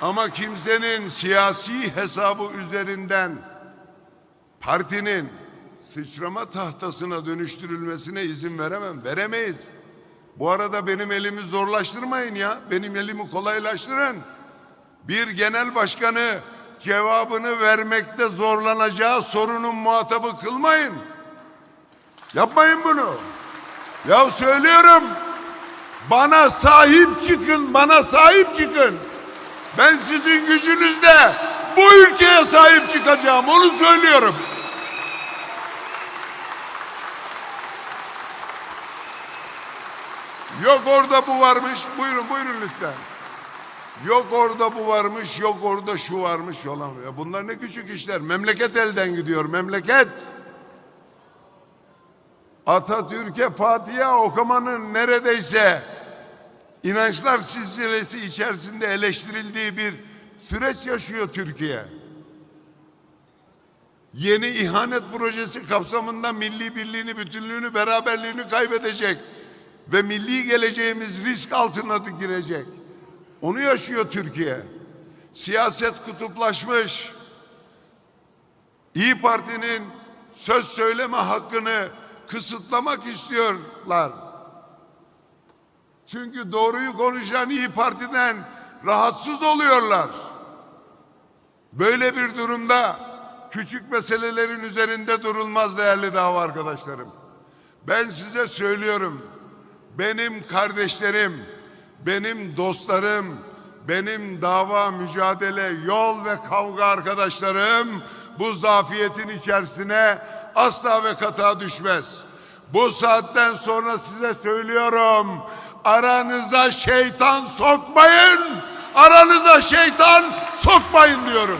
Ama kimsenin siyasi hesabı üzerinden partinin sıçrama tahtasına dönüştürülmesine izin veremem. Veremeyiz. Bu arada benim elimi zorlaştırmayın ya. Benim elimi kolaylaştırın. Bir genel başkanı cevabını vermekte zorlanacağı sorunun muhatabı kılmayın. Yapmayın bunu. Ya söylüyorum. Bana sahip çıkın, bana sahip çıkın. Ben sizin gücünüzle bu ülkeye sahip çıkacağım. Onu söylüyorum. Yok orada bu varmış. Buyurun buyurun lütfen. Yok orada bu varmış, yok orada şu varmış falan. Ya bunlar ne küçük işler. Memleket elden gidiyor, memleket. Atatürk'e Fatiha okumanın neredeyse inançlar silsilesi içerisinde eleştirildiği bir süreç yaşıyor Türkiye. Yeni ihanet projesi kapsamında milli birliğini, bütünlüğünü, beraberliğini kaybedecek ve milli geleceğimiz risk altına girecek. Onu yaşıyor Türkiye. Siyaset kutuplaşmış. İyi Parti'nin söz söyleme hakkını kısıtlamak istiyorlar. Çünkü doğruyu konuşan İyi Parti'den rahatsız oluyorlar. Böyle bir durumda küçük meselelerin üzerinde durulmaz değerli dava arkadaşlarım. Ben size söylüyorum. Benim kardeşlerim, benim dostlarım, benim dava, mücadele, yol ve kavga arkadaşlarım bu zafiyetin içerisine asla ve kata düşmez. Bu saatten sonra size söylüyorum. Aranıza şeytan sokmayın. Aranıza şeytan sokmayın diyorum.